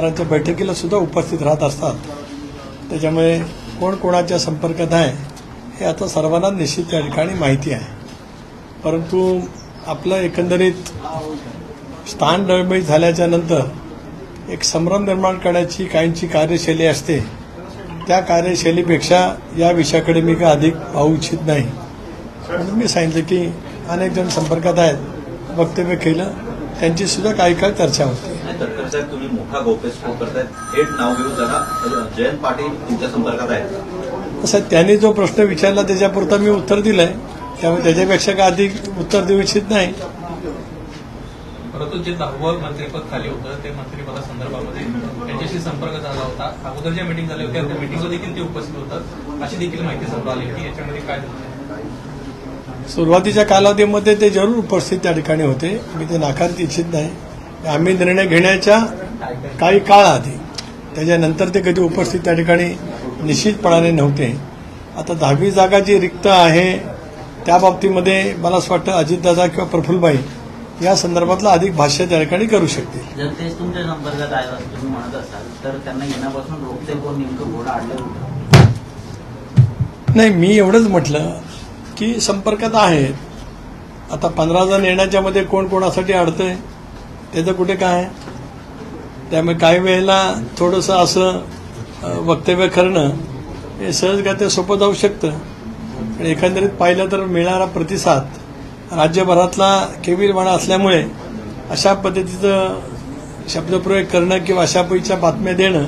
आमदारांच्या बैठकीला सुद्धा उपस्थित राहत असतात. त्याच्यामुळे कोण कोणाच्या संपर्कात आहे हे आता सर्वांना निश्चित त्या ठिकाणी माहिती आहे. परंतु आपलं एकंदरीत स्थान डळमळीत झाल्याच्यानंतर एक संभ्रम निर्माण करण्याची काहींची कार्यशैली असते. त्या कार्यशैलीपेक्षा या विषयाकडे मी काय अधिक पाहू इच्छित नाही. म्हणून मी सांगितलं की अनेक जण संपर्कात आहेत वक्तव्य केलं त्यांची सुद्धा काही काळ चर्चा होती. साहेब तुम्ही मोठा गौप्यस्फोट करतायत थेट नाव घेऊन जरा जयंत पाटील तुमच्या संपर्कात आहेत. असं त्यांनी जो प्रश्न विचारला त्याच्यापुरता मी उत्तर दिलंय. त्यामुळे त्याच्यापेक्षा काय अधिक उत्तर देऊ इच्छित नाही. परंतु जे दहावं मंत्रिपद खाली होतं ते मंत्रिपदासंदर्भामध्ये त्यांच्याशी संपर्क झाला होता. अगोदर ज्या मिटिंग झाल्या होत्या त्या मिटिंगला देखील ते उपस्थित होतात अशी देखील माहिती समोर आली की याच्यामध्ये काय सुरुवातीच्या कालावधीमध्ये ते जरूर उपस्थित त्या ठिकाणी होते. मी ते नाकारत इच्छित नाही. आम्ही निर्णय घेण्याच्या काही काळ आधी त्याच्यानंतर ते कधी उपस्थित त्या ठिकाणी निश्चितपणाने नव्हते. आता दहावी जागा जी रिक्त आहे त्या बाबतीमध्ये मला असं वाटतं अजितदादा किंवा प्रफुल्लबाई या संदर्भातलं अधिक भाष्य त्या ठिकाणी करू शकतील. जर तेच तुमच्या संपर्कात आहे असं तुम्ही म्हणत असाल तर त्यांना येण्यापासून रोखते कोण नेमकं घोडा आणलं होतं? नाही मी एवढंच म्हटलं की संपर्कात आहेत. आता पंधरा जण येण्याच्या मध्ये कोण कोणासाठी अडतंय? त्याचं कुठे काय? त्यामुळे काही वेळेला थोडंसं असं वक्तव्य करणं हे सहजगत्या सोपं जाऊ शकतं. आणि एकंदरीत पाहिलं तर मिळणारा प्रतिसाद राज्यभरातला केविलवाणा असल्यामुळे अशा पद्धतीचं शब्दप्रयोग करणं किंवा अशा पद्धतीच्या बातम्या देणं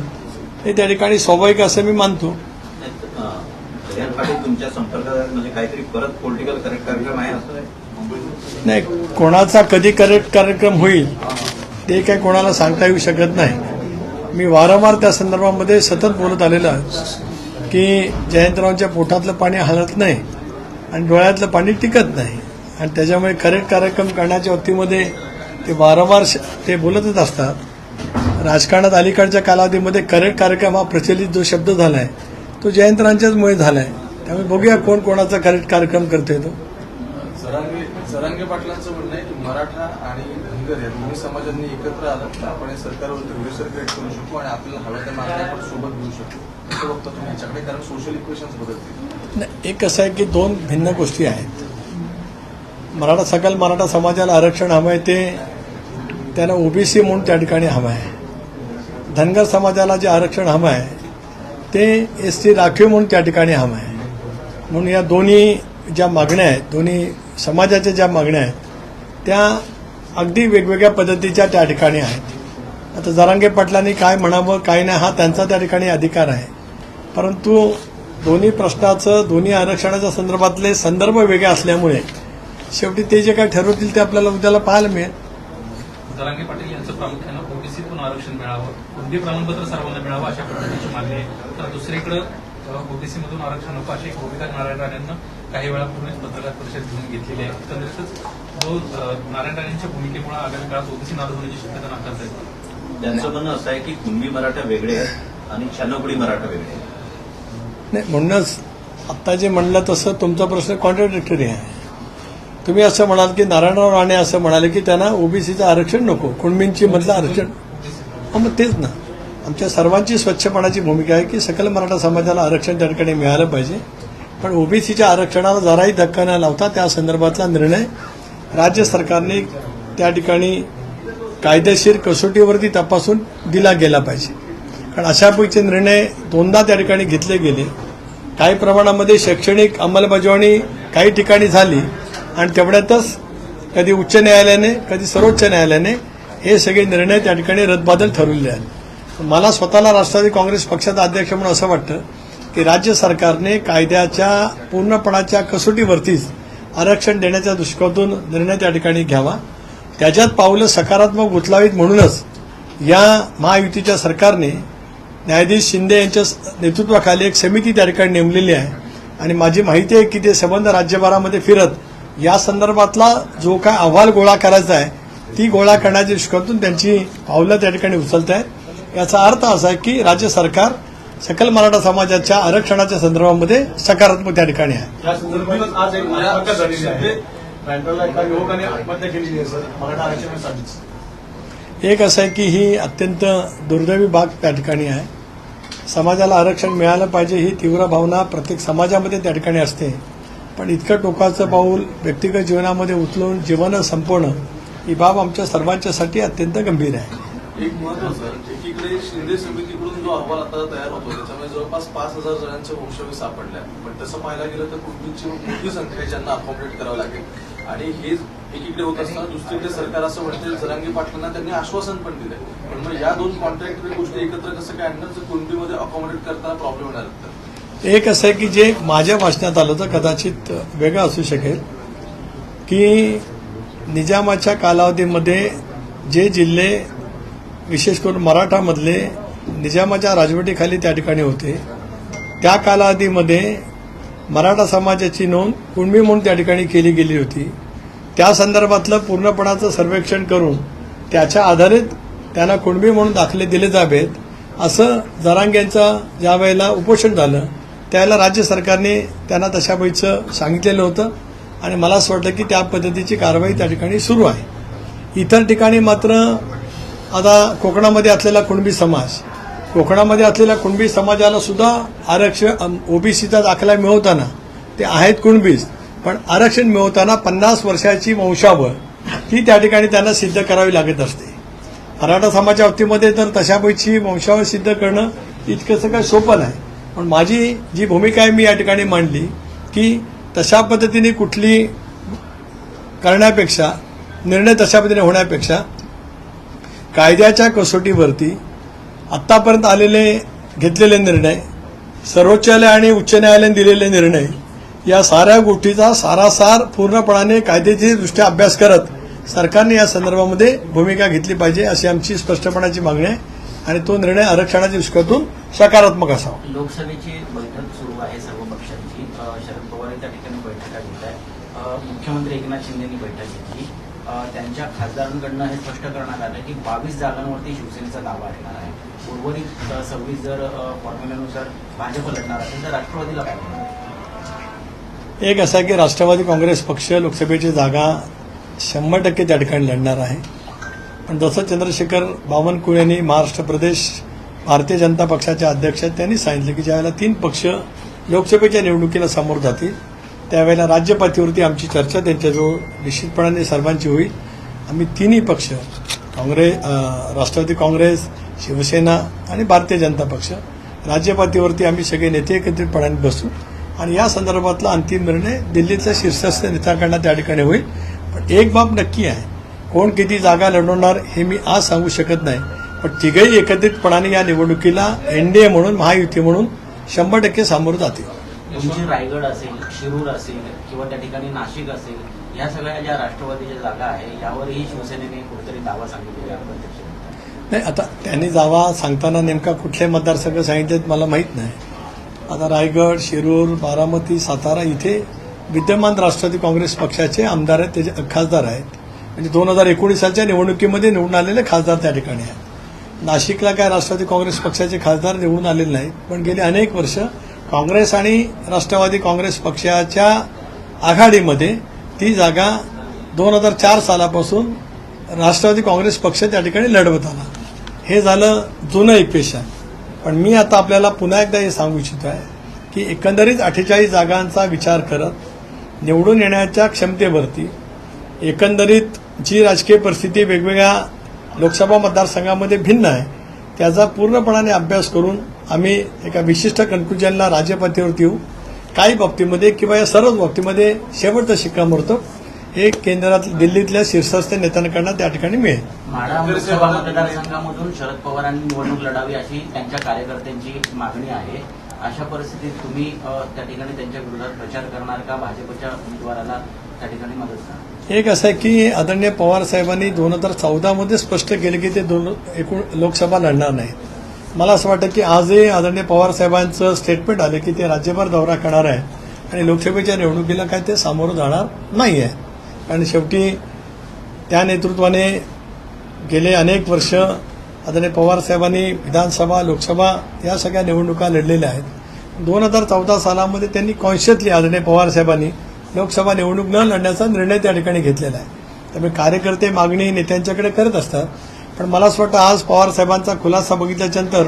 हे त्या ठिकाणी स्वाभाविक असं मी मानतो. तुमच्या संपर्कात म्हणजे काहीतरी परत पॉलिटिकल करेक्ट कार्यक्रम आहे असं नाही. कोणाचा कधी कार्यक्रम होईल ते काय कोणाला सांगता येऊ शकत नाही. मी वारंवार त्या संदर्भामध्ये सतत बोलत आलेलो आहे की जयंतरावांच्या पोटातलं पाणी हलत नाही आणि डोळ्यातलं पाणी टिकत नाही. आणि त्याच्यामुळे करेक्ट कार्यक्रम करण्याच्या वतीमध्ये ते वारंवार श- ते बोलतच असतात. राजकारणात अलीकडच्या कालावधीमध्ये करेक्ट कार्यक्रम हा प्रचलित जो शब्द झाला आहे तो जयंतरावांच्याचमुळे झाला आहे त्यामुळे बघूया कोण कोणाचा करेक्ट कार्यक्रम करतोय तो. सरांगे पाटलांचं म्हणणं आहे की मराठा आणि धनगर या दोन्ही समाजांनी एकत्र आलं तर आपण हे सरकारवर रिव्हर्सल क्रिएट करू शकतो आणि आपल्याला हव्या त्या मागण्या आपण सोबत घेऊ शकतो असं बघतो तुम्ही. याच्याकडे कारण सोशल इक्वेशन्स बदलतील. नाही, एक कसं आहे की दोन भिन्न गोष्टी आहेत. मराठा सकल मराठा समाजाला आरक्षण हवं आहे ते त्यांना ओबीसी म्हणून त्या ठिकाणी हवं आहे. धनगर समाजाला जे आरक्षण हवं आहे ते एस टी राखीव म्हणून त्या ठिकाणी हवं आहे. म्हणून या दोन्ही ज्या मागण्या आहेत दोन्ही समाजाच्या ज्या मागण्या आहेत त्या अगदी वेगवेगळ्या पद्धतीच्या त्या ठिकाणी आहेत. आता जरांगे पाटलांनी काय म्हणावं काय नाही हा त्यांचा त्या ठिकाणी अधिकार आहे. परंतु दोन्ही प्रश्नाचं दोन्ही आरक्षणाच्या संदर्भातले संदर्भ वेगळे असल्यामुळे शेवटी ते जे काय ठरवतील ते आपल्याला उद्याला पाहायला मिळेल. जरांगे पाटील यांचं प्रामुख्यानं ओबीसीतून आरक्षण मिळावं कुणबी प्रमाणपत्र सर्वांना मिळावं अशा पद्धतीची मागणी तर दुसरीकडे ओबीसी मधून आरक्षण नको अशी भूमिका नारायण राणेंना काही वेळापूर्वीच पत्रकार परिषद घेऊन घेतलेली आहे. एकंदरीतच जो नारायण राणेंच्या भूमिकेमुळे आगामी काळात ओबीसी नाराज होण्याची शक्यता नाकारता येते. त्यांचं म्हणणं असं आहे की कुणबी मराठा वेगळे आहेत आणि छानकुडी मराठा वेगळे आहेत. नाही म्हणूनच आत्ता जे म्हणलं तसं तुमचा प्रश्न कॉन्ट्रडिक्टरी आहे. तुम्ही असं म्हणाल की नारायणराव राणे असं म्हणाले की त्यांना ओबीसीचं आरक्षण नको कुणबींची मधलं आरक्षण. मग तेच ना. आमच्या सर्वांची स्वच्छपणाची भूमिका आहे की सकल मराठा समाजाला आरक्षण त्या ठिकाणी मिळालं पाहिजे. पण ओबीसीच्या आरक्षणाला जराही धक्का न लावता त्या संदर्भातला निर्णय राज्य सरकारने त्या ठिकाणी कायदेशीर कसोटीवरती तपासून दिला गेला पाहिजे. कारण अशापैकी निर्णय दोनदा त्या ठिकाणी घेतले गेले. काही प्रमाणामध्ये शैक्षणिक अंमलबजावणी काही ठिकाणी झाली आणि तेवढ्यातच कधी उच्च न्यायालयाने कधी सर्वोच्च न्यायालयाने हे सगळे निर्णय त्या ठिकाणी रद्दबादल ठरवले आहेत. मला स्वतःला राष्ट्रवादी काँग्रेस पक्षाचा अध्यक्ष म्हणून असं वाटतं की राज्य सरकारने कायद्याच्या पूर्णपणाच्या कसोटीवरतीच आरक्षण देण्याच्या दृष्टिकोनातून निर्णय त्या ठिकाणी घ्यावा. त्याच्यात पावलं सकारात्मक उचलावीत म्हणूनच या महायुतीच्या सरकारने न्यायाधीश शिंदे यांच्या नेतृत्वाखाली एक समिती त्या ठिकाणी नेमलेली आहे. आणि माझी माहिती आहे की ते संबंध राज्यभरामध्ये फिरत या संदर्भातला जो काय अहवाल गोळा करायचा आहे ती गोळा करण्याच्या दृष्टिकोनातून त्यांची पावलं त्या ठिकाणी उचलत आहेत याचा अर्थ असा आहे की राज्य सरकार सकल मराठा समाजाच्या आरक्षणाच्या संदर्भामध्ये सकारात्मक त्या ठिकाणी आहे. या संदर्भात आज एक आत्महत्या झालेली आहे. बँड्राला एका युवकाने आत्महत्या केलेली आहे सर. मराठा आरक्षणासाठीच एक असं आहे की ही अत्यंत दुर्दैवी बाग त्या ठिकाणी आहे. समाजाला आरक्षण मिळालं पाहिजे ही तीव्र भावना प्रत्येक समाजामध्ये त्या ठिकाणी असते. पण इतकं टोकाचं पाऊल व्यक्तिगत जीवनामध्ये उचलून जीवन संपवणं ही बाब आमच्या सर्वांच्यासाठी अत्यंत गंभीर आहे. एक महत्वाचं एकीकडे शिंदे समितीकडून जो अहवाल आता तयार होतो त्याच्यामध्ये जवळपास पाच हजार जणांचे वंशवे सापडल्या पण तसं पाहायला गेलं तर कुटुंबीची मोठी संख्या आहे ज्यांना अकॉमोडेट करावं लागेल. आणि हे एकीकडे होत असताना दुसरीकडे सरकार असं म्हणते जरांगी पाटलांना त्यांनी आश्वासन पण दिलंय. पण मग या दोन कॉन्ट्रॅक्ट गोष्टी एकत्र कसं काय आणणं जर कुणबीमध्ये अकॉमोडेट करताना प्रॉब्लेम होणार आहेत तर. एक असं आहे की जे माझ्या वाचण्यात आलं तर कदाचित वेगळं असू शकेल की निजामाच्या कालावधीमध्ये जे जिल्हे विशेष करून मराठामधले निजामाच्या राजवटीखाली त्या ठिकाणी होते. त्या कालावधीमध्ये मराठा समाजाची नोंद कुणबी म्हणून त्या ठिकाणी केली गेली होती. त्या संदर्भातलं पूर्णपणाचं सर्वेक्षण करून त्याच्या आधारित त्यांना कुणबी म्हणून दाखले दिले जावेत असं जरांग्यांचं ज्या वेळेला उपोषण झालं त्यावेळेला राज्य सरकारने त्यांना तशा सांगितलेलं होतं आणि मला असं वाटतं की त्या पद्धतीची कारवाई त्या ठिकाणी सुरू आहे. इतर ठिकाणी मात्र आता कोकणामध्ये असलेला कुणबी समाज कोकणामध्ये असलेल्या कुणबी समाजाला सुद्धा आरक्षण ओबीसीचा दाखला मिळवताना ते आहेत कुणबीज पण आरक्षण मिळवताना पन्नास वर्षाची वंशावळ ही त्या ठिकाणी त्यांना सिद्ध करावी लागत असते. मराठा समाजाच्या बाबतीमध्ये तर तशापैकी वंशावळ सिद्ध करणं इतकंसं काय सोपं नाही. पण माझी जी भूमिका आहे मी या ठिकाणी मांडली की तशा पद्धतीने कुठली करण्यापेक्षा निर्णय तशा पद्धतीने होण्यापेक्षा कायद्याच्या कसोटीवरती आत्तापर्यंत आलेले घेतलेले निर्णय सर्वोच्च न्यायालय आणि उच्च न्यायालयाने दिलेले निर्णय या साऱ्या गोष्टीचा सारासार पूर्णपणाने कायदेशीरदृष्ट्या अभ्यास करत सरकारने या संदर्भामध्ये भूमिका घेतली पाहिजे अशी आमची स्पष्टपणाची मागणी आहे आणि तो निर्णय आरक्षणाच्या दृष्टीतून सकारात्मक असावा. लोकसभेची बैठक सुरू आहे सर्व पक्षांची. शरद पवार त्या ठिकाणी बैठका घेत आहेत. मुख्यमंत्री एकनाथ शिंदेनी बैठक त्यांच्या खासदारांकडनं हे स्पष्ट करण्यात आलं की बावीस जागांवरती शिवसेनेचा दावा असणार आहे. उर्वरित सव्वीस जर फॉर्म्युल्यानुसार भाजप लढणार असेल तर राष्ट्रवादीला काय होणार? एक असा की राष्ट्रवादी काँग्रेस पक्ष लोकसभेची जागा शंभर टक्के त्या ठिकाणी लढणार आहे. पण जसं चंद्रशेखर बावनकुळे यांनी महाराष्ट्र प्रदेश भारतीय जनता पक्षाचे अध्यक्ष त्यांनी सांगितलं की ज्यावेळेला तीन पक्ष लोकसभेच्या निवडणुकीला समोर जातील त्यावेळेला राज्यपातीवरती आमची चर्चा त्यांच्याजवळ निश्चितपणाने सर्वांची होईल. आम्ही तिन्ही पक्ष काँग्रेस राष्ट्रवादी काँग्रेस शिवसेना आणि भारतीय जनता पक्ष राज्यपातीवरती आम्ही सगळे नेते एकत्रितपणाने बसू. आणि या संदर्भातला अंतिम निर्णय दिल्लीतल्या शीर्षस्थ नेत्यांकडनं त्या ठिकाणी होईल. पण एक बाब नक्की आहे. कोण किती जागा लढवणार हे मी आज सांगू शकत नाही. पण तिघही एकत्रितपणाने या निवडणुकीला एनडीए म्हणून महायुती म्हणून शंभर टक्के सामोरं जातील. तुमची रायगड असेल शिरूर असेल किंवा त्या ठिकाणी नाशिक असेल या सगळ्या ज्या राष्ट्रवादीच्या जागा आहे यावरही शिवसेनेने कुठेतरी दावा सांगितलेला आहे नाही आता त्यांनी जावा सांगताना नेमका कुठले मतदारसंघ सांगितलेत मला माहीत नाही. आता रायगड शिरूर बारामती सातारा इथे विद्यमान राष्ट्रवादी काँग्रेस पक्षाचे आमदार आहेत त्याचे खासदार आहेत. म्हणजे दोन हजार एकोणीस सालच्या निवडणुकीमध्ये निवडून आलेले खासदार त्या ठिकाणी आहेत. नाशिकला काय राष्ट्रवादी काँग्रेस पक्षाचे खासदार निवडून आलेले नाहीत पण गेली अनेक वर्ष काँग्रेस आणि राष्ट्रवादी काँग्रेस पक्षाच्या आघाडीमध्ये ती जागा दोन हजार चार सालापासून राष्ट्रवादी काँग्रेस पक्ष त्या ठिकाणी लढवत आला. हे झालं जुनं इक्वेशन पण मी आता आपल्याला पुन्हा एकदा हे सांगू इच्छितो आहे की एकंदरीत अठ्ठेचाळीस जागांचा विचार करत निवडून येण्याच्या क्षमतेवरती एकंदरीत जी राजकीय परिस्थिती वेगवेगळ्या लोकसभा मतदारसंघामध्ये भिन्न आहे त्याचा पूर्णपणाने अभ्यास करून आम्ही एका विशिष्ट कन्क्लुजनला राज्यपातळीवरती येऊ. काही बाबतीमध्ये किंवा या सर्वच बाबतीमध्ये शेवटचं शिक्कामोर्तब हे केंद्रात दिल्लीतल्या शीर्षस्थ नेत्यांकडनं त्या ठिकाणी मिळेल. माढा मतदारसंघामधून शरद पवारांनी निवडणूक लढावी अशी त्यांच्या कार्यकर्त्यांची मागणी आहे. अशा परिस्थितीत तुम्ही त्या ठिकाणी त्यांच्या विरोधात प्रचार करणार का? भाजपच्या उमेदवाराला त्या ठिकाणी मदत करणार? एक असं आहे की आदरणीय पवार साहेबांनी दोन हजार चौदामध्ये स्पष्ट केलं की ते दोन एकूण लोकसभा लढणार नाहीत. मला असं वाटतं की आजही आदरणीय पवार साहेबांचं स्टेटमेंट आलं की ते राज्यभर दौरा करणार आहे आणि लोकसभेच्या निवडणुकीला काय ते सामोरं जाणार नाही आहे कारण शेवटी त्या नेतृत्वाने गेले अनेक वर्ष आदरणीय पवार साहेबांनी विधानसभा लोकसभा या सगळ्या निवडणुका लढलेल्या आहेत. दोन हजार चौदा सालामध्ये त्यांनी कॉन्शियसली आदरणीय पवार साहेबांनी लोकसभा निवडणूक न लढण्याचा निर्णय त्या ठिकाणी घेतलेला आहे. त्यामुळे कार्यकर्ते मागणी नेत्यांच्याकडे करत असतात. पण मला असं वाटतं आज पवार साहेबांचा खुलासा बघितल्याच्यानंतर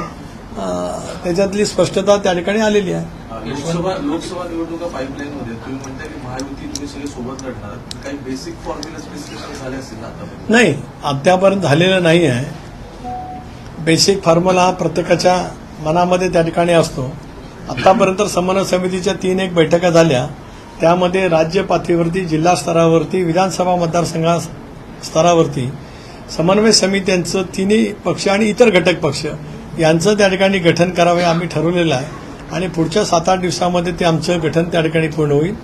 त्याच्यातली स्पष्टता त्या ठिकाणी आलेली आहे. लोकसभा लोकसभा निवडणुका पाईपलाईन मध्ये. तुम्ही म्हणताय की महायुती तुम्ही सगळे सोबत लढणार. काही बेसिक डिस्कशन झाले असतील ना नाही अद्यापर्यंत झालेलं नाही आहे बेसिक फॉर्म्युला हा प्रत्येकाच्या मनामध्ये त्या ठिकाणी असतो. आतापर्यंत समन्वय समितीच्या तीन एक बैठका झाल्या. त्यामध्ये राज्य पातळीवरती जिल्हा स्तरावरती विधानसभा मतदारसंघा स्तरावरती समन्वय समित्यांचं तिन्ही पक्ष आणि इतर घटक पक्ष यांचं त्या ठिकाणी गठन करावे आम्ही ठरवलेलं आहे. आणि पुढच्या सात आठ दिवसामध्ये ते आमचं गठन त्या ठिकाणी पूर्ण होईल.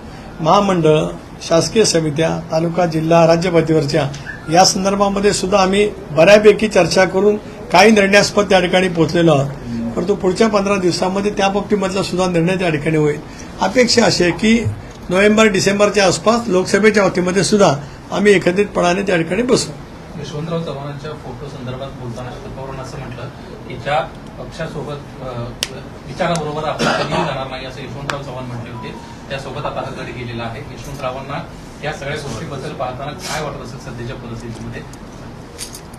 महामंडळ शासकीय समित्या तालुका जिल्हा राज्यपातीवरच्या या संदर्भामध्ये सुद्धा आम्ही बऱ्यापैकी चर्चा करून काही निर्णयास्पद त्या ठिकाणी पोहोचलेलो आहोत. परंतु पुढच्या पंधरा दिवसामध्ये त्या बाबतीमधला सुद्धा निर्णय त्या ठिकाणी होईल. अपेक्षा अशी आहे की नोव्हेंबर डिसेंबरच्या आसपास लोकसभेच्या वतीमध्ये सुद्धा आम्ही एकत्रितपणाने त्या ठिकाणी बसू. यशवंतराव चव्हाणांच्या फोटो संदर्भात बोलताना शरद पवारांना असं म्हटलं की ज्या पक्षासोबत विचाराबरोबर आपण कधीही जाणार नाही असं यशवंतराव चव्हाण म्हटले होते त्यासोबत आता हा गड गेलेला आहे. यशवंतरावांना या सगळ्या गोष्टीबद्दल पाहताना काय वाटत असेल सध्याच्या परिस्थितीमध्ये?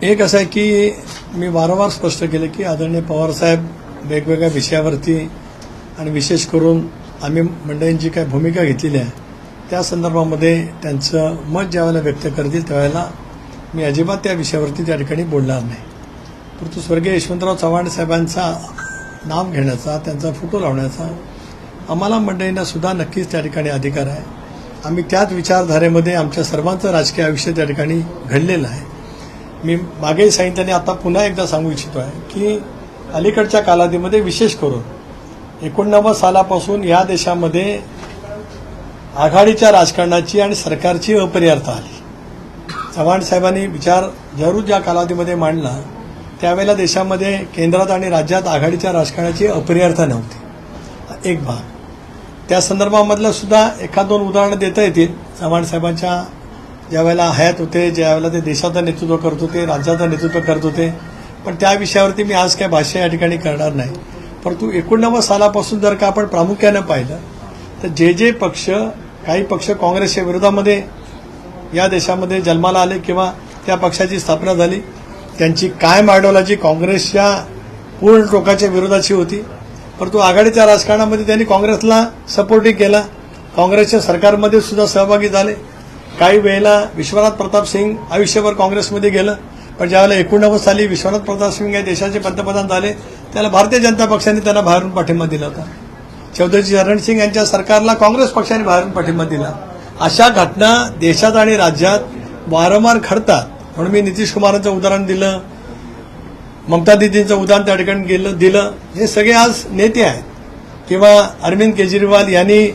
एक असं आहे की मी वारंवार स्पष्ट केलं की आदरणीय पवारसाहेब वेगवेगळ्या विषयावरती आणि विशेष करून आम्ही मंडळींची काय भूमिका घेतलेली आहे त्या संदर्भामध्ये त्यांचं मत ज्यावेळेला व्यक्त करतील त्यावेळेला मी अजिबात त्या विषयावरती त्या ठिकाणी बोलणार नाही. परंतु स्वर्गीय यशवंतराव चव्हाण साहेबांचा नाम घेण्याचा त्यांचा फोटो लावण्याचा आम्हाला मंडळींना सुद्धा नक्कीच त्या ठिकाणी अधिकार आहे. आम्ही त्याच विचारधारेमध्ये आमच्या सर्वांचं राजकीय आयुष्य त्या ठिकाणी घडलेलं आहे. मी मागेही सांगितलं आणि आता पुन्हा एकदा सांगू इच्छितो आहे की अलीकडच्या कालावधीमध्ये विशेष करून एकोणनव्वद सालापासून या देशामध्ये आघाडीच्या राजकारणाची आणि सरकारची अपरिहार्यता आली. चव्हाण साहेबांनी विचार जरूर ज्या कालावधीमध्ये मांडला त्यावेळेला देशामध्ये केंद्रात आणि राज्यात आघाडीच्या राजकारणाची अपरिहार्यता नव्हती. एक भाग. त्या संदर्भामधलं सुद्धा एखाद दोन उदाहरणं देता येतील चव्हाण साहेबांच्या ज्यावेळेला हयात होते ज्यावेळेला ते देशाचं नेतृत्व करत होते राज्याचं नेतृत्व करत होते. पण त्या विषयावरती मी आज काय भाष्य या ठिकाणी करणार नाही. परंतु एकोणनव्वद सालापासून जर का आपण प्रामुख्यानं पाहिलं तर जे जे पक्ष काही पक्ष काँग्रेसच्या विरोधामध्ये या देशामध्ये जन्माला आले किंवा त्या पक्षाची स्थापना झाली त्यांची कायम आयडिओलॉजी काँग्रेसच्या पूर्ण टोकाच्या विरोधाची होती. परंतु आघाडीच्या राजकारणामध्ये त्यांनी काँग्रेसला सपोर्टिंग केला. काँग्रेसच्या सरकारमध्ये सुद्धा सहभागी झाले. काही वेळेला विश्वनाथ प्रताप सिंग आयुष्यभर काँग्रेसमध्ये गेलं पण ज्यावेळेला एकोणनव्वद साली विश्वनाथ प्रताप सिंग हे देशाचे पंतप्रधान झाले त्याला भारतीय जनता पक्षाने त्यांना बाहेरून पाठिंबा दिला होता. चौधरी चरण सिंग यांच्या सरकारला काँग्रेस पक्षाने बाहेरून पाठिंबा दिला. अशा घटना देशात आणि राज्यात वारंवार घडतात. म्हणून मी नितीश कुमारांचं उदाहरण दिलं ममता दिदींचं उदाहरण त्या ठिकाणी गेलं दिलं. हे सगळे आज नेते आहेत. किंवा अरविंद केजरीवाल यांनी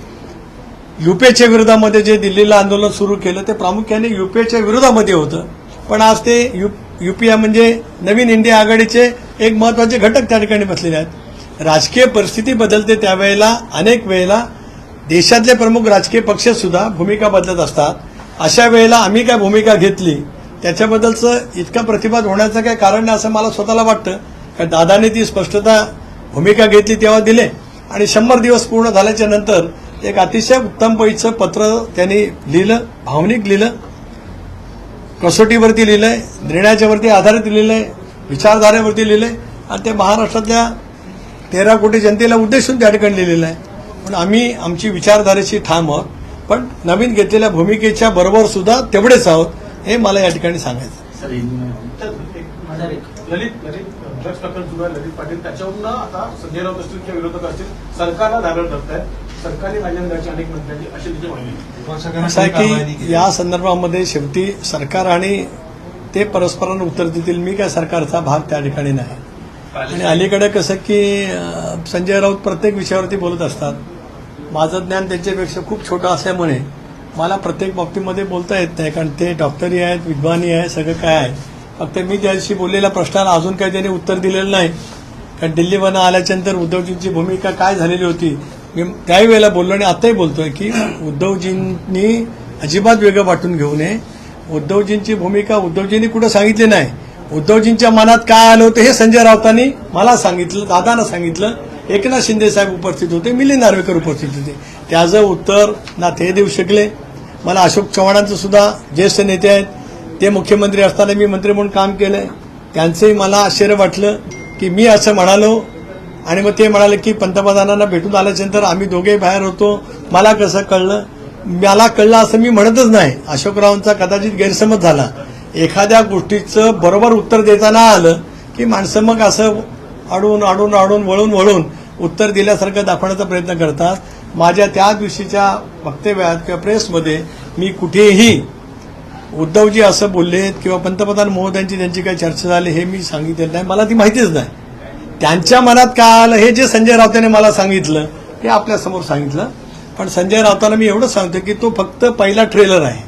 युपीएच्या विरोधामध्ये जे दिल्लीला आंदोलन सुरू केलं ते प्रामुख्याने युपीएच्या विरोधामध्ये होतं. पण आज ते यु युपीए म्हणजे नवीन इंडिया आघाडीचे एक महत्त्वाचे घटक त्या ठिकाणी बसलेले आहेत. राजकीय परिस्थिती बदलते त्यावेळेला अनेक वेळेला देशातले प्रमुख राजकीय पक्ष सुद्धा भूमिका बदलत असतात. अशा वेळेला आम्ही काय भूमिका घेतली त्याच्याबद्दलचं इतका प्रतिभाद होण्याचं काय कारण नाही असं मला स्वतःला वाटतं. कारण दादाने ती स्पष्टता भूमिका घेतली तेव्हा दिले. आणि शंभर दिवस पूर्ण झाल्याच्यानंतर एक अतिशय उत्तम पैचं पत्र त्यांनी लिहिलं भावनिक लिहिलं कसोटीवरती लिहिलंय निर्णयाच्यावरती आधारित लिहिलंय विचारधारेवरती लिहिलंय आणि ते महाराष्ट्रातल्या तेरा कोटी जनतेला उद्देशून त्या ठिकाणी लिहिलेलं आहे. पण आम्ही आमची विचारधारेची ठाम आहोत पण नवीन घेतलेल्या भूमिकेच्या बरोबर सुद्धा तेवढेच आहोत हे मला या ठिकाणी सांगायचं ललित ललित प्रकरण सुरू आहे. ललित पाटील त्याच्यावरून आता संजय राऊत असतील किंवा विरोधक असतील सरकारला धारण करतायत. सरकारी राजकारणाची अनेक मंत्र्यांची अशी तिची मागणी असं आहे की या संदर्भामध्ये शेवटी सरकार आणि ते परस्परांना उत्तर देतील. मी काय सरकारचा भाग त्या ठिकाणी नाही. आणि अलीकडे कसं की संजय राऊत प्रत्येक विषयावरती बोलत असतात. माझं ज्ञान त्यांच्यापेक्षा खूप छोटं असल्यामुळे मला प्रत्येक बाबतीमध्ये बोलता येत नाही. कारण ते डॉक्टरही आहेत विद्वानही आहे सगळं काय आहे. फक्त मी त्या दिवशी बोललेल्या प्रश्नाला अजून काही त्यांनी उत्तर दिलेलं नाही. कारण दिल्लीवरनं आल्याच्यानंतर उद्धवजींची भूमिका काय झालेली होती मी त्याही वेळेला बोललो आणि आताही बोलतोय की उद्धवजींनी अजिबात वेगळं वाटून घेऊ नये. उद्धवजींची भूमिका उद्धवजींनी कुठं सांगितली नाही. उद्धवजींच्या मनात काय आलं होतं हे संजय राऊतांनी मला सांगितलं दादानं सांगितलं. एकनाथ शिंदे साहेब उपस्थित होते मिलिंद नार्वेकर उपस्थित होते. त्याचं उत्तर ना ते देऊ शकले. मला अशोक चव्हाणांचं सुद्धा ज्येष्ठ नेते आहेत. ते मुख्यमंत्री असताना मी मंत्री म्हणून काम केलंय. त्यांचंही मला आश्चर्य वाटलं की मी असं म्हणालो आणि मग ते म्हणाले की पंतप्रधानांना भेटून आल्याच्यानंतर आम्ही दोघेही बाहेर होतो. मला कसं कळलं? मला कळलं असं मी म्हणतच नाही. अशोकरावांचा कदाचित गैरसमज झाला. एखाद्या गोष्टीचं बरोबर उत्तर देताना आलं की माणसं मग असं अडून अडून अडून वळून वळून उत्तर दिल्यासारखं दाखवण्याचा प्रयत्न करतात. माझ्या त्या दिवशीच्या वक्तव्यात किंवा प्रेसमध्ये मी कुठेही उद्धवजी असं बोललेत किंवा पंतप्रधान महोदयांची त्यांची काही चर्चा झाली हे मी सांगितलेलं नाही. मला ती माहितीच नाही. त्यांच्या मनात काय आलं हे जे संजय राऊतांनी मला सांगितलं हे आपल्यासमोर सांगितलं. पण संजय राऊतांना मी एवढंच सांगतो की तो फक्त पहिला ट्रेलर आहे.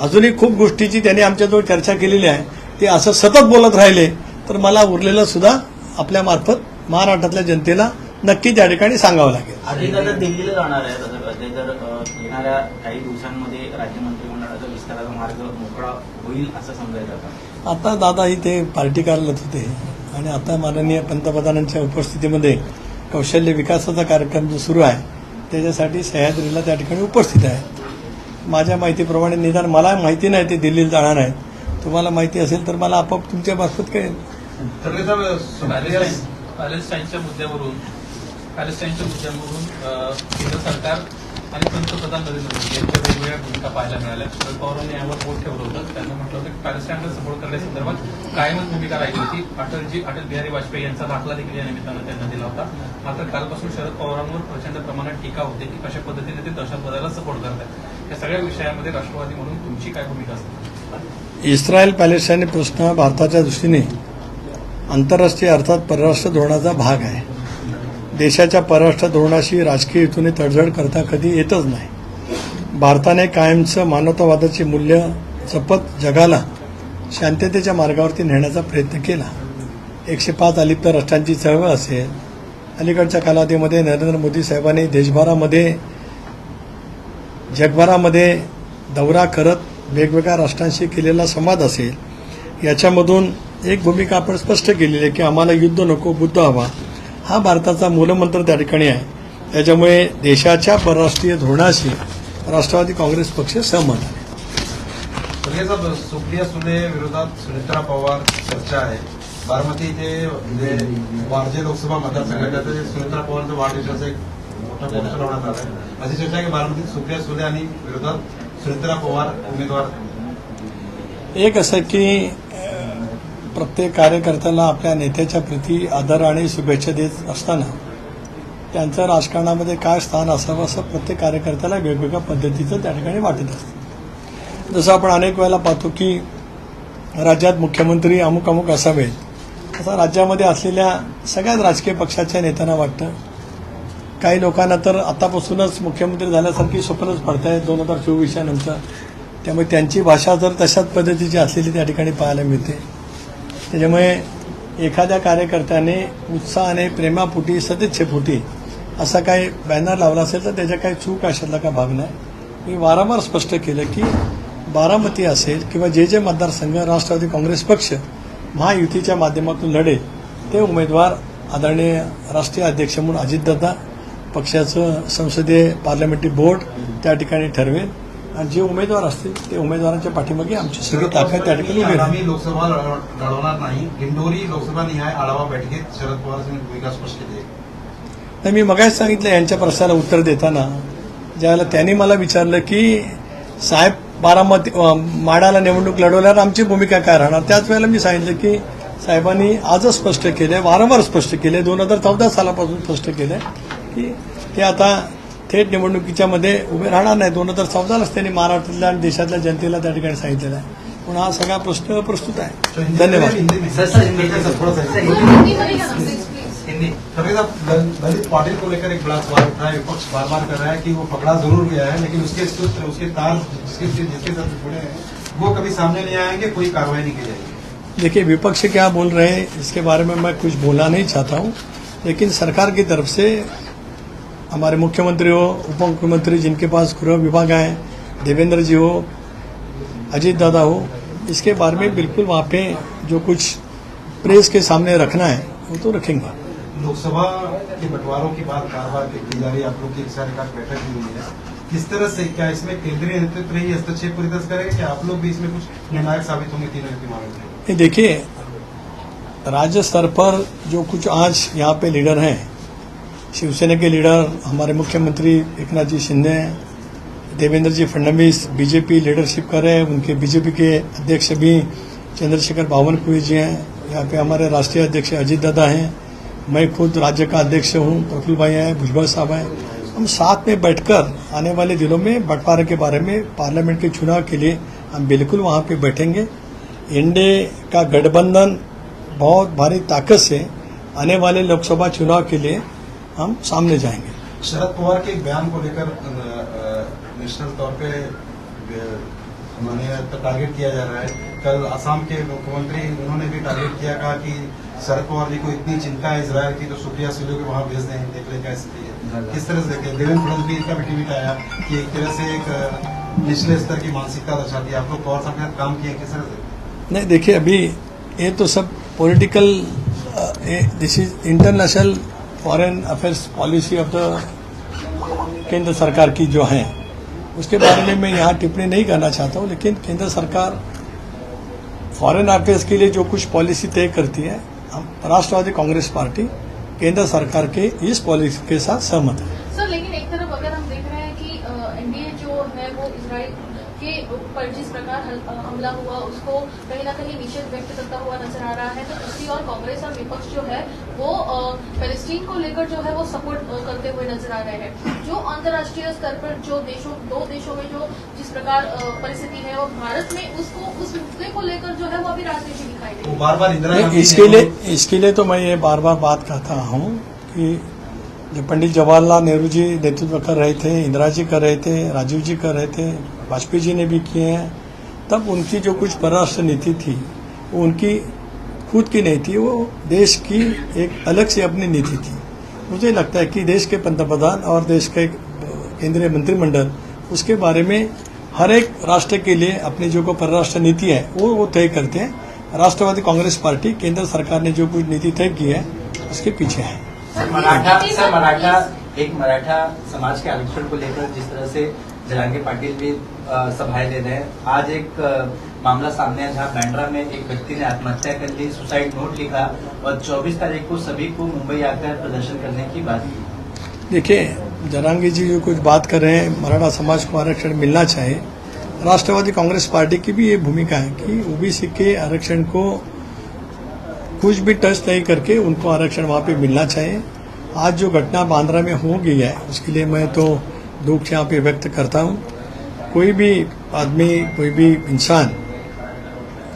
अजूनही खूप गोष्टीची त्यांनी आमच्याजवळ चर्चा केलेली आहे. ते असं सतत बोलत राहिले तर मला उरलेलं सुद्धा आपल्या मार्फत महाराष्ट्रातल्या जनतेला नक्की त्या ठिकाणी सांगावं लागेल. दिल्लीला जाणार आहे तसं ते जर अ, येणाऱ्या काही दिवसांमध्ये राज्य मंत्रिमंडळाचा विस्ताराचा मार्ग मोकळा होईल असं समजायचं आता दादा इथे पार्टी कार्यालयात होते. आणि आता माननीय पंतप्रधानांच्या उपस्थितीमध्ये कौशल्य विकासाचा कार्यक्रम जो सुरू आहे त्याच्यासाठी सह्याद्रीला त्या ठिकाणी उपस्थित आहे. माझ्या माहितीप्रमाणे निदान मला माहिती नाही ते दिल्लीला जाणार आहेत तुम्हाला माहिती असेल तर मला आपोआप तुमच्या मार्फत कळेल. पॅलेस्टाईनच्या मुद्द्यावरून पॅलेस्टाईनच्या मुद्द्यावरून केंद्र सरकार आणि पंतप्रधान नरेंद्र मोदी यांच्या वेगवेगळ्या भूमिका पाहायला मिळाल्या. शरद पवारांनी यावर बोट ठेवलं होतं. त्यांना म्हटलं होतं की पॅलेस्टाईनला सपोर्ट करण्यासंदर्भात कायमच भूमिका राहिली होती. अटलजी अटल बिहारी वाजपेयी यांचा दाखला देखील या निमित्तानं त्यांना दिला होता. मात्र कालपासून शरद पवारांवर प्रचंड प्रमाणात टीका होते की कशा पद्धतीने ते दहशतवादाला सपोर्ट करतात या सगळ्या विषयामध्ये राष्ट्रवादी म्हणून तुमची काय भूमिका असते? इस्रायल पॅलेस्टाईन प्रश्न भारताच्या दृष्टीने आंतरराष्ट्रीय अर्थात परराष्ट्र धोरणाचा भाग आहे. देशाच्या परराष्ट्र धोरणाशी राजकीय हेतूने तडजड करता कधी येतच नाही. भारताने कायमचं मानवतावादाची मूल्य जपत जगाला शांततेच्या मार्गावरती नेण्याचा प्रयत्न केला. एकशे पाच अलिप्त राष्ट्रांची चळवळ असेल. अलीकडच्या कालावधीमध्ये नरेंद्र मोदी साहेबांनी देशभरामध्ये जगभरामध्ये दौरा करत वेगवेगळ्या राष्ट्रांशी केलेला संवाद असेल. याच्यामधून एक भूमिका आपण स्पष्ट केलेली आहे की आम्हाला युद्ध नको बुद्ध हवा. हा भारताचा मूलमंत्र त्या ठिकाणी आहे. त्याच्यामुळे देशाच्या परराष्ट्रीय धोरणाशी राष्ट्रवादी काँग्रेस पक्ष सहमत आहे. सुप्रिया सुले विरोधात सुनेत्रा पवार चर्चा आहे. बारामती इथे म्हणजे वारजे लोकसभा मतदारसंघाच्या ते सुनेत्रा पवारचा वाढदिवसाचा एक मोठा पोस्टर लावण्यात आला आहे अशी चर्चा आहे की बारामतीत सुप्रिया सुले आणि विरोधात सुनेत्रा पवार उमेदवार. एक असं की प्रत्येक कार्यकर्त्याला आपल्या नेत्याच्या प्रती आदर आणि शुभेच्छा देत असताना त्यांचं राजकारणामध्ये काय स्थान असावं असं प्रत्येक कार्यकर्त्याला वेगवेगळ्या पद्धतीचं त्या ठिकाणी वाटत असतं. जसं आपण अनेक वेळेला पाहतो की राज्यात मुख्यमंत्री अमुक अमुक असावेत असं राज्यामध्ये असलेल्या सगळ्याच राजकीय पक्षाच्या नेत्यांना वाटतं. काही लोकांना तर आतापासूनच मुख्यमंत्री झाल्यासारखी स्वप्नच पडत आहे दोन हजार चोवीसच्या नंतर. त्यामुळे त्यांची भाषा जर तशाच पद्धतीची असलेली त्या ठिकाणी पाहायला मिळते. त्याच्यामुळे एखाद्या कार्यकर्त्याने उत्साहाने प्रेमापुटी सदिच्छेपुटी असा काही बॅनर लावला असेल तर त्याच्या काही चूक अशातला का भाग नाही. मी वारंवार स्पष्ट केलं की बारामती असेल किंवा जे जे मतदारसंघ राष्ट्रवादी काँग्रेस पक्ष महायुतीच्या माध्यमातून लढेल ते उमेदवार आदरणीय राष्ट्रीय अध्यक्ष म्हणून अजितदादा पक्षाचं संसदीय पार्लमेंटरी बोर्ड त्या ठिकाणी ठरवेल. आणि जे उमेदवार असतील ते उमेदवारांच्या पाठीमागे आमची सगळी ताकद त्या ठिकाणी उभी राहील लोकसभा लढ- लढवणार नाही. दिंडोरी लोकसभा निहाय आढावा बैठकीत शरद पवार यांनी भूमिका स्पष्ट केली. नाही मी मगाच सांगितलं यांच्या प्रश्नाला उत्तर देताना. ज्यावेळेला त्यांनी मला विचारलं की साहेब बारामती माडाला निवडणूक लढवल्यावर आमची भूमिका काय राहणार? त्याच वेळेला मी सांगितलं की साहेबांनी आजच स्पष्ट केलंय वारंवार स्पष्ट केलंय दोन हजार चौदा सालापासून स्पष्ट केलंय की ते आता थेट निवडणुकीच्या मध्ये उभे राहणार नाही. दोन हजार चौदालाच त्यांनी महाराष्ट्रातल्या आणि देशातल्या जनतेला त्या ठिकाणी सांगितलेलं आहे. पण हा सगळा प्रश्न प्रस्तुत आहे. धन्यवाद. ललित पाटिल को लेकर एक बड़ा सवाल उठा है विपक्ष बार बार कर रहा है कि वो पकड़ा जरूर गया है लेकिन उसके सूत्र उसके तार जिसके जिसके साथ जुड़े हैं वो कभी सामने नहीं आएंगे कोई कार्रवाई नहीं की जाएगी देखिए विपक्ष क्या बोल रहे हैं इसके बारे में मैं कुछ बोलना नहीं चाहता हूं लेकिन सरकार की तरफ से हमारे मुख्यमंत्री हो उप मुख्यमंत्री जिनके पास गृह विभाग है देवेंद्र जी हो अजीत दादा हो इसके बारे में बिल्कुल वहाँ पे जो कुछ प्रेस के सामने रखना है वो तो रखेंगे। लोकसभा के बंटवारों की बात बार बार की जा रही है आप लोग की एक बैठक भी हुई है। किस तरह से क्या इसमें केंद्रीय नेतृत्व ही हस्तक्षेप पूरी तरह करेगा कि आप लोग भी इसमें कुछ निर्णायक साबित होंगे तीनों के मामले में? देखिए राज्य स्तर पर जो कुछ आज यहाँ पे लीडर हैं शिवसेना के लीडर हमारे मुख्यमंत्री एकनाथ जी शिंदे हैं देवेंद्र जी फडणवीस, बीजेपी लीडरशिप कर रहे हैं, उनके बीजेपी के अध्यक्ष भी चंद्रशेखर बावनकुई जी हैं। यहाँ पे हमारे राष्ट्रीय अध्यक्ष अजीत दादा हैं। मैं खुद राज्य का अध्यक्ष हूँ, प्रफुल्ल भाई हैं, भुजबल साहब हैं। हम साथ में बैठकर आने वाले दिनों में बंटवारे के बारे में, पार्लियामेंट के चुनाव के लिए हम बिल्कुल वहाँ पे बैठेंगे। एनडीए का गठबंधन बहुत भारी ताकत से आने वाले लोकसभा चुनाव के लिए हम सामने जाएँगे। शरद पवार के बयान को लेकर नेशनल तौर पे टारगेट किया जा रहा है। कल असम के मुख्यमंत्री उन्होंने भी टारगेट किया कहा कि शरद पवार जी को इतनी चिंता है इसराइल की तो सुप्रिया सुले को वहाँ भेज दें देख लें क्या स्थिति है। किस तरह से देखें? देवेंद्र फडणवीस का भी ट्वीट आया कि एक तरह से एक निचले स्तर की मानसिकता दर्शाती है। आप लोग पवार साहब के साथ काम किए किस तरह से? नहीं देखिए अभी ये तो सब political this is international foreign affairs policy of the केंद्र सरकार की जो है, उसके बारे में मैं यहाँ टिप्पणी नहीं करना चाहता हूँ, लेकिन केंद्र सरकार फॉरेन अफेयर्स के लिए जो कुछ पॉलिसी तय करती है, हम राष्ट्रवादी कांग्रेस पार्टी केंद्र सरकार के इस पॉलिसी के साथ सहमत है। सर, लेकिन एक तरफ़ अगर हम देख रहे हैं कि एनडीए जो है वो इसराइल के ऊपर जिस प्रकार हमला हुआ, उसको कहीं ना कहीं निषेध व्यक्त करता हुआ नज़र आ रहा है तो दूसरी ओर कांग्रेस और विपक्ष जो है वो पैलेस्टीन को लेकर जो है वो सपोर्ट करते हुए नज़र आ रहे हैं। जो अंतर्राष्ट्रीय स्तर पर जो देशों दो देशों में जो जिस प्रकार परिस्थिति है और भारत में उसको उस मुद्दे को लेकर जो है वो अभी राजनीति दिखाई दे रही है। बार बार इंदिरा इसके लिए इसके लिए तो मैं ये बार बार बात कहता हूँ कि जब पंडित जवाहरलाल नेहरू जी नेतृत्व कर रहे थे इंदिरा जी कर रहे थे राजीव जी कर रहे थे वाजपेयी जी ने भी किए हैं तब उनकी जो कुछ परराष्ट्र नीति थी वो उनकी खुद की नहीं थी, वो देश की एक अलग से अपनी नीति थी। मुझे लगता है कि देश के पंतप्रधान और देश के केंद्रीय मंत्रिमंडल, उसके बारे में हर एक राष्ट्र के लिए अपनी जो को परराष्ट्र नीति है, वो वो तय करते हैं। राष्ट्रवादी कांग्रेस पार्टी, केंद्र सरकार ने जो कुछ नीति तय की है, उसके पीछे है। मराठा, सर, मराठा, एक मराठा समाज के आरक्षण को लेकर जिस तरह से जलांगे पाटिल भी सभाएँ ले रहे हैं। आज एक मामला सामने आया जहाँ बैंड्रा में एक व्यक्ति ने आत्महत्या कर ली, सुसाइड नोट लिखा और 24 तारीख को सभी को मुंबई आकर प्रदर्शन करने की बात की। देखिए जरांगी जी जो कुछ बात कर रहे हैं, मराठा समाज को आरक्षण मिलना चाहिए। राष्ट्रवादी कांग्रेस पार्टी की भी ये भूमिका है कि ओबीसी के आरक्षण को कुछ भी टच नहीं करके उनको आरक्षण वहाँ पे मिलना चाहिए। आज जो घटना बांद्रा में हो गई है, उसके लिए मैं तो दुख यहाँ पे व्यक्त करता हूँ। कोई भी आदमी, कोई भी इंसान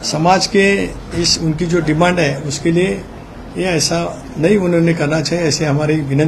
समाज के इस, उनकी जो डिमांड है, उसके लिए ये ऐसा नहीं उन्होंने करना चाहिए, ऐसे हमारी विनती